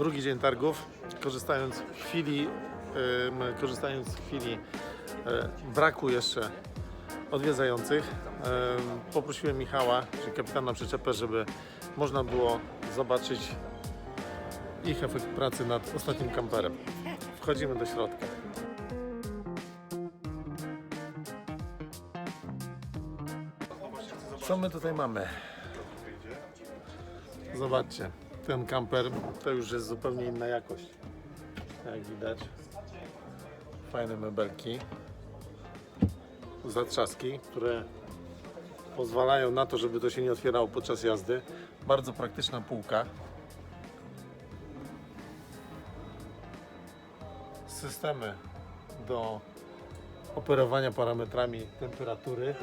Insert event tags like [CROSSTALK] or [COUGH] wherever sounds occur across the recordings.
drugi dzień targów, korzystając chwili, korzystając z chwili e, braku jeszcze odwiedzających, em, poprosiłem Michała, czyli kapitana przyczepę, żeby można było zobaczyć ich efekt pracy nad ostatnim kamperem. Wchodzimy do środka. Co my tutaj mamy? Zobaczcie, ten kamper to już jest zupełnie inna jakość. Jak widać. Fajne mebelki. Zatrzaski, które pozwalają na to, żeby to się nie otwierało podczas jazdy. Bardzo praktyczna półka. Systemy do operowania parametrami temperatury.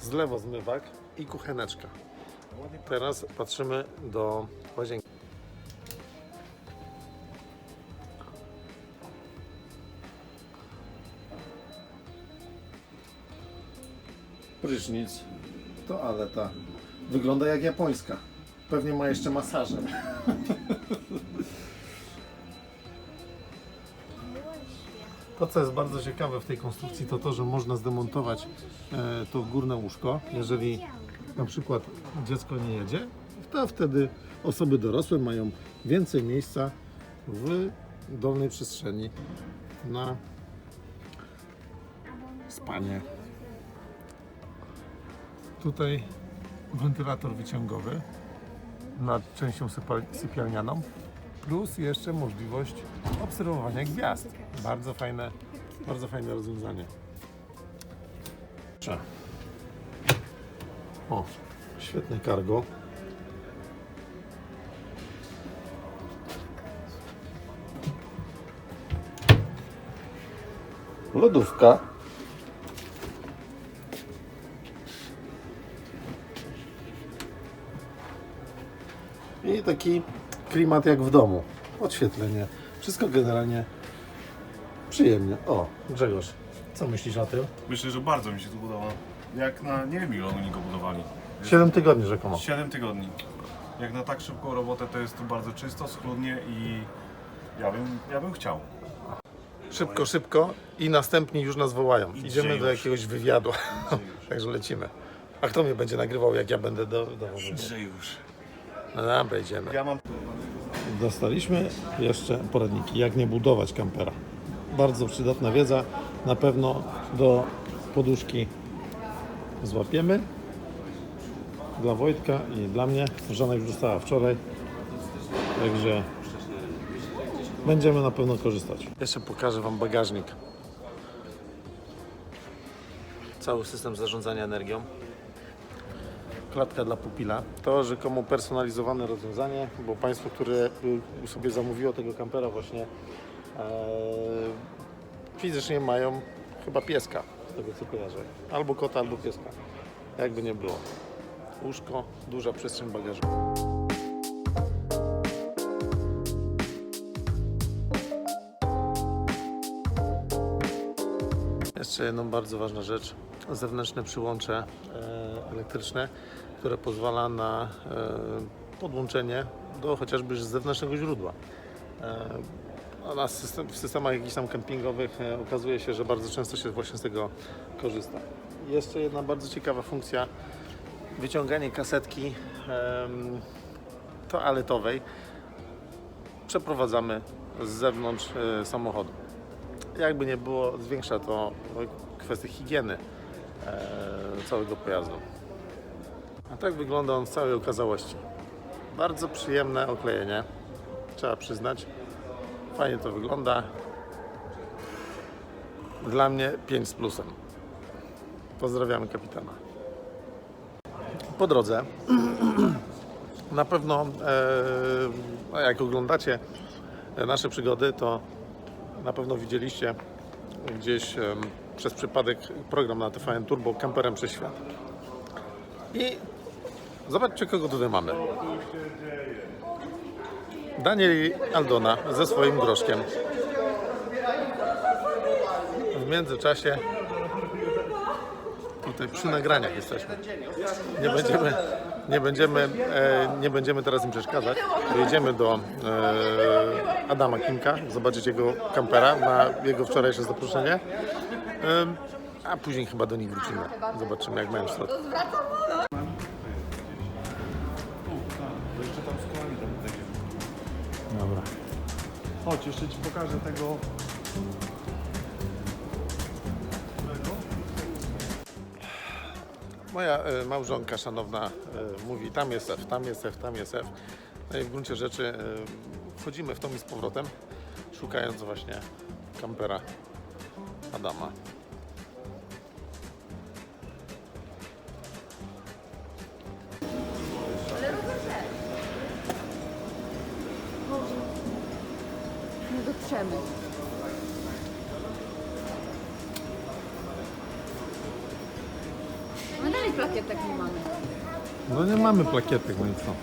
zlewozmywak i kucheneczka. Teraz patrzymy do łazienki. Prysznic, toaleta. Wygląda jak japońska. Pewnie ma jeszcze masaże. To, co jest bardzo ciekawe w tej konstrukcji, to to, że można zdemontować e, to górne łóżko. Jeżeli na przykład dziecko nie jedzie, to wtedy osoby dorosłe mają więcej miejsca w dolnej przestrzeni na spanie. Tutaj wentylator wyciągowy nad częścią sypialnianą plus jeszcze możliwość obserwowania gwiazd. Bardzo fajne, bardzo fajne rozwiązanie. Proszę. O, świetne cargo. Lodówka. I taki klimat jak w domu. Odświetlenie. Wszystko generalnie przyjemnie. O, Grzegorz, co myślisz o tym? Myślę, że bardzo mi się to podoba. Jak na, nie wiem ile oni go budowali. 7 tygodni rzekomo. 7 tygodni. Jak na tak szybką robotę to jest tu bardzo czysto, schludnie i ja bym, ja bym chciał. Szybko, szybko i następni już nas wołają. Idziemy już. do jakiegoś wywiadu. [LAUGHS] Także lecimy. A kto mnie będzie nagrywał, jak ja będę do, do Że już. No dobra, idziemy. Ja mam Dostaliśmy jeszcze poradniki, jak nie budować kampera. Bardzo przydatna wiedza. Na pewno do poduszki złapiemy. Dla Wojtka i dla mnie. Żona już dostała wczoraj. Także będziemy na pewno korzystać. Jeszcze pokażę Wam bagażnik. Cały system zarządzania energią klatka dla pupila. To rzekomo personalizowane rozwiązanie, bo Państwo, które sobie zamówiło tego kampera właśnie e, fizycznie mają chyba pieska, tego co kojarzę. Albo kota, albo pieska. Jakby nie było. Łóżko, duża przestrzeń bagażu. Jeszcze jedną bardzo ważną rzecz. Zewnętrzne przyłącze e, elektryczne, które pozwala na e, podłączenie do chociażby zewnętrznego źródła. Na system, w systemach jakichś tam kempingowych e, okazuje się, że bardzo często się właśnie z tego korzysta. Jeszcze jedna bardzo ciekawa funkcja. Wyciąganie kasetki em, toaletowej przeprowadzamy z zewnątrz e, samochodu jakby nie było, zwiększa to kwestię higieny e, całego pojazdu. A tak wygląda on w całej okazałości. Bardzo przyjemne oklejenie, trzeba przyznać. Fajnie to wygląda. Dla mnie 5 z plusem. Pozdrawiamy kapitana. Po drodze [CLEARS THROAT] na pewno, e, jak oglądacie nasze przygody, to na pewno widzieliście gdzieś em, przez przypadek program na TVN Turbo Kamperem przez świat. I zobaczcie, kogo tutaj mamy. Daniel Aldona ze swoim groszkiem. W międzyczasie tutaj przy nagraniach jesteśmy. Nie będziemy, nie będziemy, e, nie będziemy teraz im przeszkadzać. Jedziemy do e, Adama Kimka, zobaczyć jego kampera na jego wczorajsze zaproszenie. E, a później chyba do nich wrócimy. Zobaczymy jak mają w. Chodź, jeszcze Ci pokażę tego. Moja e, małżonka szanowna e, mówi tam jest F, tam jest F, tam jest F. No i w gruncie rzeczy e, wchodzimy w tą i z powrotem, szukając właśnie kampera Adama. Mamy plakietek, no i co?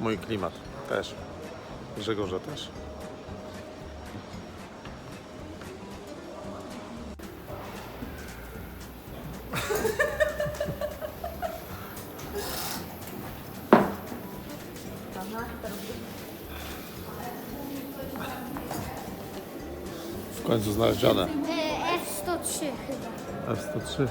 Mój klimat też. Grzegorza też. Znalezione. E, F103 chyba. F103.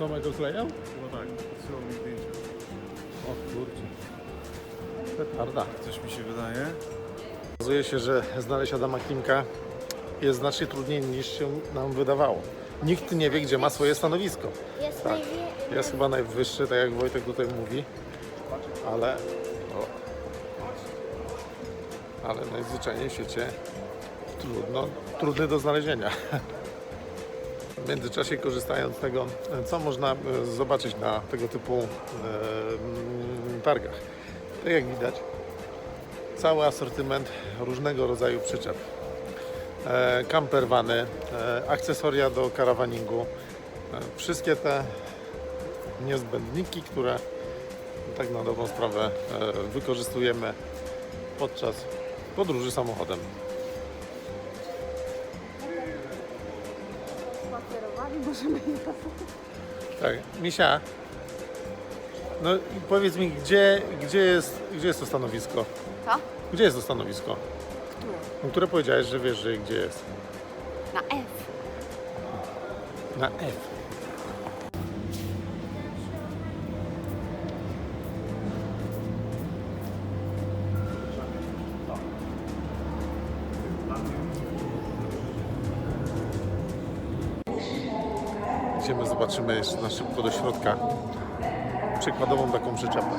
Tomek go klejał? No tak, odsyłał mi zdjęcie. O kurczę. Petarda. Coś mi się wydaje. Okazuje się, że znaleźć Adama Klimka jest znacznie trudniej niż się nam wydawało. Nikt nie wie, gdzie ma swoje stanowisko. Jest Tak. najwie... Jest chyba najwyższy, tak jak Wojtek tutaj mówi, ale, o, ale najzwyczajniej w świecie trudno, trudny do znalezienia. [LAUGHS] W międzyczasie korzystając z tego, co można e, zobaczyć na tego typu e, mm, targach. Tak jak widać, cały asortyment różnego rodzaju przyczep. Campervany, e, akcesoria do karawaningu, wszystkie te niezbędniki, które tak na dobrą sprawę wykorzystujemy podczas podróży samochodem. Możemy jechać. Tak, Misia, no i powiedz mi, gdzie, gdzie, jest, gdzie jest to stanowisko? Co? Gdzie jest to stanowisko? Które? No, które powiedziałeś, że wiesz, że gdzie jest? Na F. Na F. Zobaczymy jeszcze na szybko do środka. Przykładową taką przyczepę.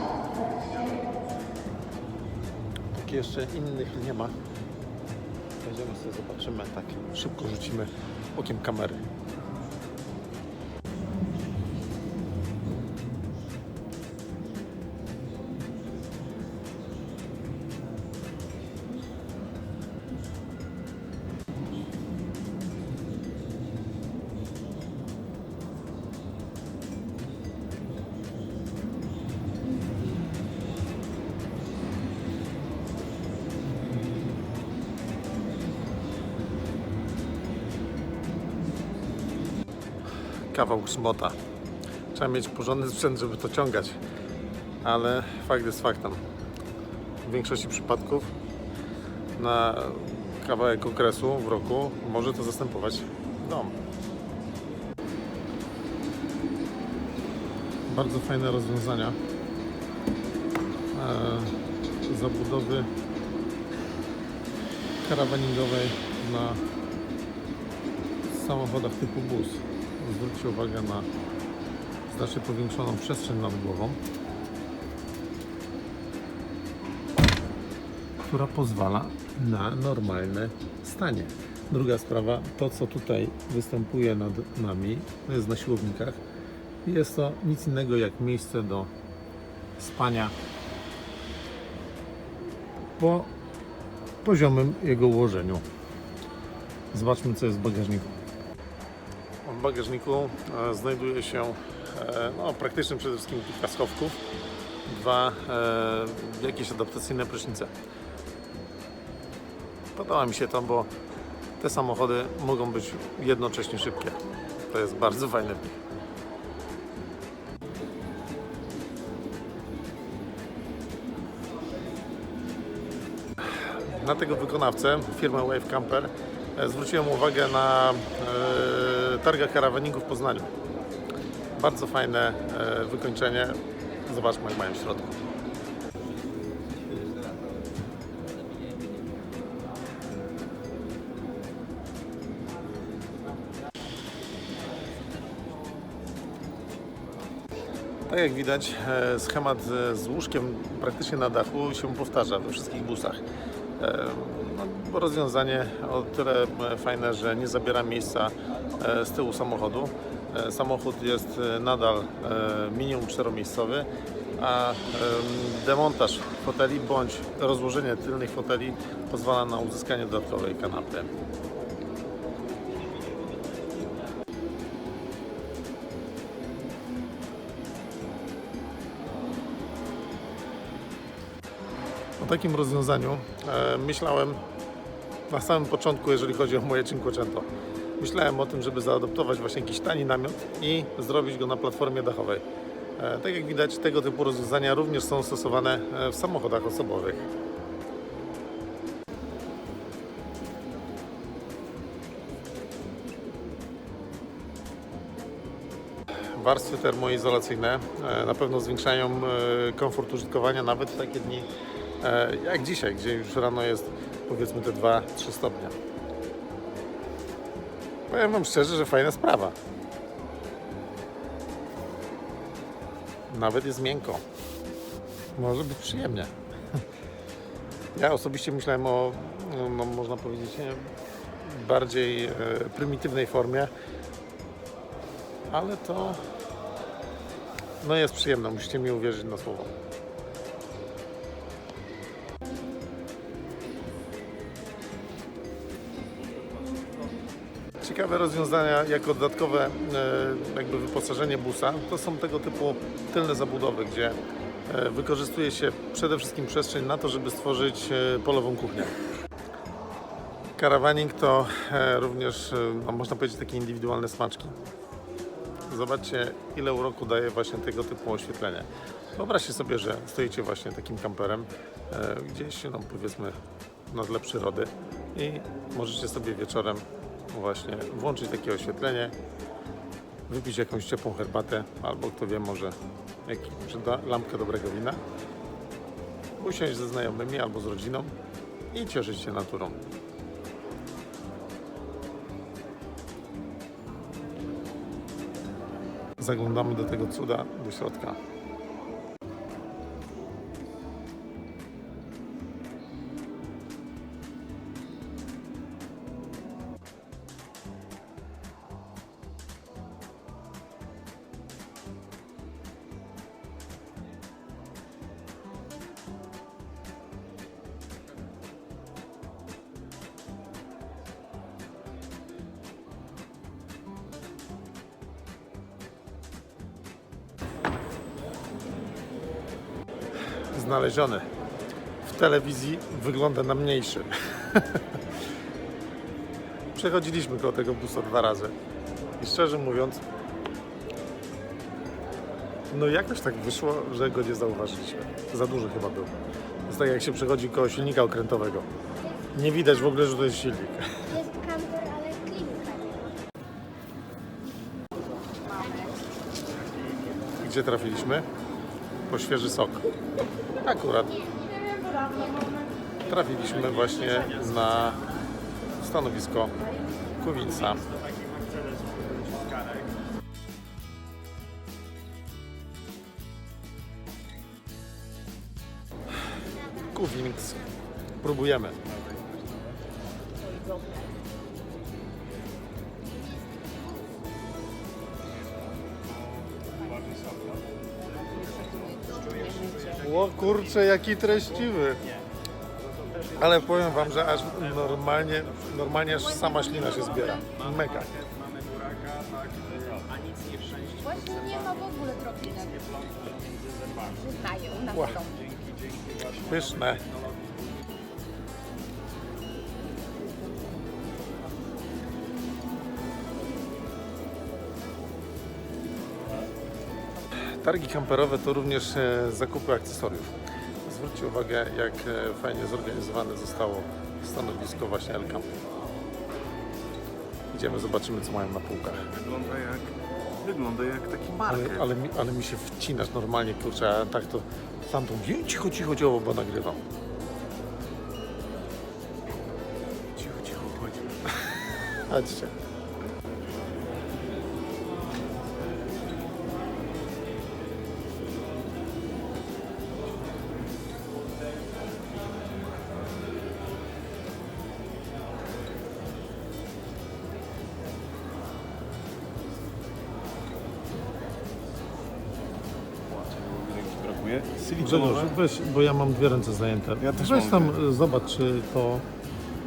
Takich jeszcze innych nie ma. Wejdziemy sobie, zobaczymy, tak szybko rzucimy okiem kamery. Kawał grzmota. Trzeba mieć porządny sprzęt, żeby to ciągać. Ale fakt jest faktem. W większości przypadków na kawałek okresu w roku może to zastępować dom. bardzo fajne rozwiązania e, zabudowy karawaningowej na samochodach typu bus. Zwróćcie uwagę na znacznie powiększoną przestrzeń nad głową, która pozwala na normalne stanie. Druga sprawa, to co tutaj występuje nad nami, to jest na siłownikach, jest to nic innego jak miejsce do spania po poziomym jego ułożeniu. Zobaczmy co jest w bagażniku. W bagażniku e, znajduje się e, no, praktycznie przede wszystkim kilka schowków, dwa e, jakieś adaptacyjne prysznice. Podoba mi się to, bo te samochody mogą być jednocześnie szybkie. To jest bardzo fajne w nich. Na tego wykonawcę, firmę Wave Camper, zwróciłem uwagę na targach karawaningu w Poznaniu. Bardzo fajne e, wykończenie. Zobaczmy jak mają w środku. Tak jak widać, e, schemat e, z łóżkiem praktycznie na dachu się powtarza we wszystkich busach. E, No, rozwiązanie o tyle e, fajne, że nie zabiera miejsca e, z tyłu samochodu. Samochód jest nadal minimum czteromiejscowy, a em, demontaż foteli bądź rozłożenie tylnych foteli pozwala na uzyskanie dodatkowej kanapy. Takim rozwiązaniu e, myślałem na samym początku, jeżeli chodzi o moje Cinquecento. Myślałem o tym, żeby zaadoptować właśnie jakiś tani namiot i zrobić go na platformie dachowej. E, tak jak widać, tego typu rozwiązania również są stosowane e, w samochodach osobowych. warstwy termoizolacyjne na pewno zwiększają komfort użytkowania nawet w takie dni jak dzisiaj, gdzie już rano jest powiedzmy te 2-3 stopnie. Powiem Wam szczerze, że fajna sprawa. Nawet jest miękko. Może być przyjemnie. [LAUGHS] Ja osobiście myślałem o, no, można powiedzieć, bardziej e, prymitywnej formie, ale to no jest przyjemne, musicie mi uwierzyć na słowo. Ciekawe rozwiązania jako dodatkowe e, jakby wyposażenie busa to są tego typu tylne zabudowy, gdzie e, wykorzystuje się przede wszystkim przestrzeń na to, żeby stworzyć e, polową kuchnię. Karawaning to również, no, można powiedzieć, takie indywidualne smaczki. Zobaczcie, ile uroku daje właśnie tego typu oświetlenie. Wyobraźcie sobie, że stoicie właśnie takim kamperem gdzieś, no powiedzmy, na tle przyrody i możecie sobie wieczorem właśnie włączyć takie oświetlenie, wypić jakąś ciepłą herbatę, albo kto wie, może jakąś lampkę dobrego wina, usiąść ze znajomymi albo z rodziną i cieszyć się naturą. Zaglądamy do tego cuda, do środka. Znaleziony. W telewizji wygląda na mniejszy. [LAUGHS] Przechodziliśmy koło tego busa dwa razy. I szczerze mówiąc, no jakoś tak wyszło, że go nie zauważyliśmy. Za duży chyba był. To jest tak jak się przechodzi koło silnika okrętowego. Nie widać w ogóle, że to jest silnik. Jest ale gdzie trafiliśmy? Po świeży sok. Akurat trafiliśmy właśnie na stanowisko Kuwinsa. Kuwins. Próbujemy. Kurczę, jaki treściwy. Ale powiem wam, że aż normalnie, normalnie aż sama ślina się zbiera. Mega. Właśnie nie ma w ogóle kropinek. Przyznaję, u nas Ła. są. Pyszne. Targi kamperowe to również e, zakupy akcesoriów. Zwróćcie uwagę, jak e, fajnie zorganizowane zostało stanowisko właśnie El Campo. Idziemy, zobaczymy co mają na półkach. Wygląda jak, wygląda jak taki market. Ale, ale, mi, ale mi się wcinasz normalnie, kurczę, a tak to sam to mówię, cicho, cicho, cicho, bo nagrywam. Cicho, cicho, chodź. [LAUGHS] Chodźcie. Grzegorz, weź, bo ja mam dwie ręce zajęte. Ja też weź mam tam dwie. y, zobacz, czy to,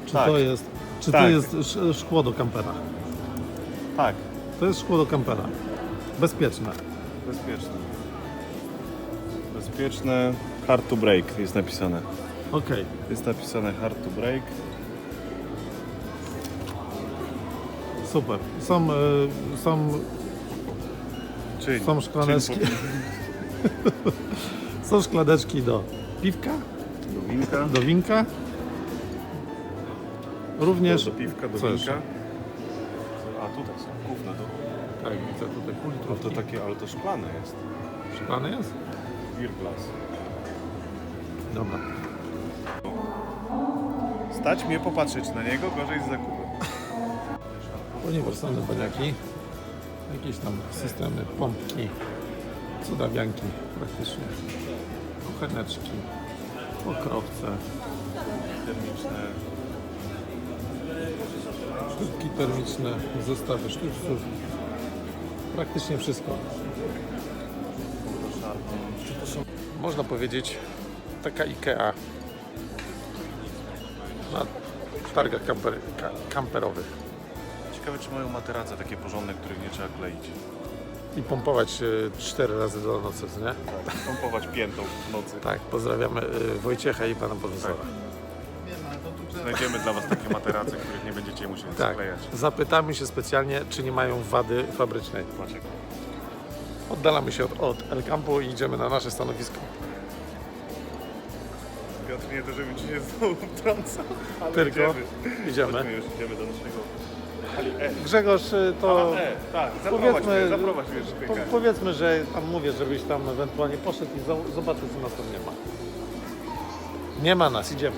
czy Tak. to jest, czy to Tak. jest sz- szkło do kampera. Tak, To jest szkło do kampera. Bezpieczne. bezpieczne. Bezpieczne. Hard to break jest napisane. Okej. Jest napisane hard to break. Super. Są, y, są, Czyń. [LAUGHS] są szklaneczki. Do piwka, Do winka. do winka. Również. Do piwka, do co jeszcze? winka. A tutaj są gówna do... Tak, widzę tutaj No to takie, ale to szklane jest. Szklany jest? Beer glass. Dobra. Stać mnie popatrzeć na niego, gorzej z zakupem. Uniwersalne baniaki. Jakieś tam systemy, pompki, cudawianki praktycznie. Kucheneczki, pokrowce, Termiczne. sztuczki termiczne, zestawy sztuczców. Praktycznie wszystko. Można powiedzieć taka IKEA na targach kamper, ka, kamperowych. Ciekawe, czy mają materace takie porządne, których nie trzeba kleić. I pompować e, cztery razy do nocy, co nie? Tak, pompować piętą w nocy. Tak, pozdrawiamy e, Wojciecha i pana profesora. Znajdziemy dla Was takie materace, których nie będziecie musieli Tak, sklejać. zapytamy się specjalnie, czy nie mają wady fabrycznej. Maciek. Oddalamy się od, od El Campo i idziemy na nasze stanowisko. Piotr, nie to, żebym Ci się [LAUGHS] znowu wtrącał, ale Tylko idziemy. idziemy. Chodźmy już, idziemy do naszego. Grzegorz, e, to E, tak, zaprowadź powiedzmy, mnie, zaprowadź mnie po, powiedzmy, że tam mówię, żebyś tam ewentualnie poszedł i zo- zobaczył, co nas tam nie ma. Nie ma nas, idziemy.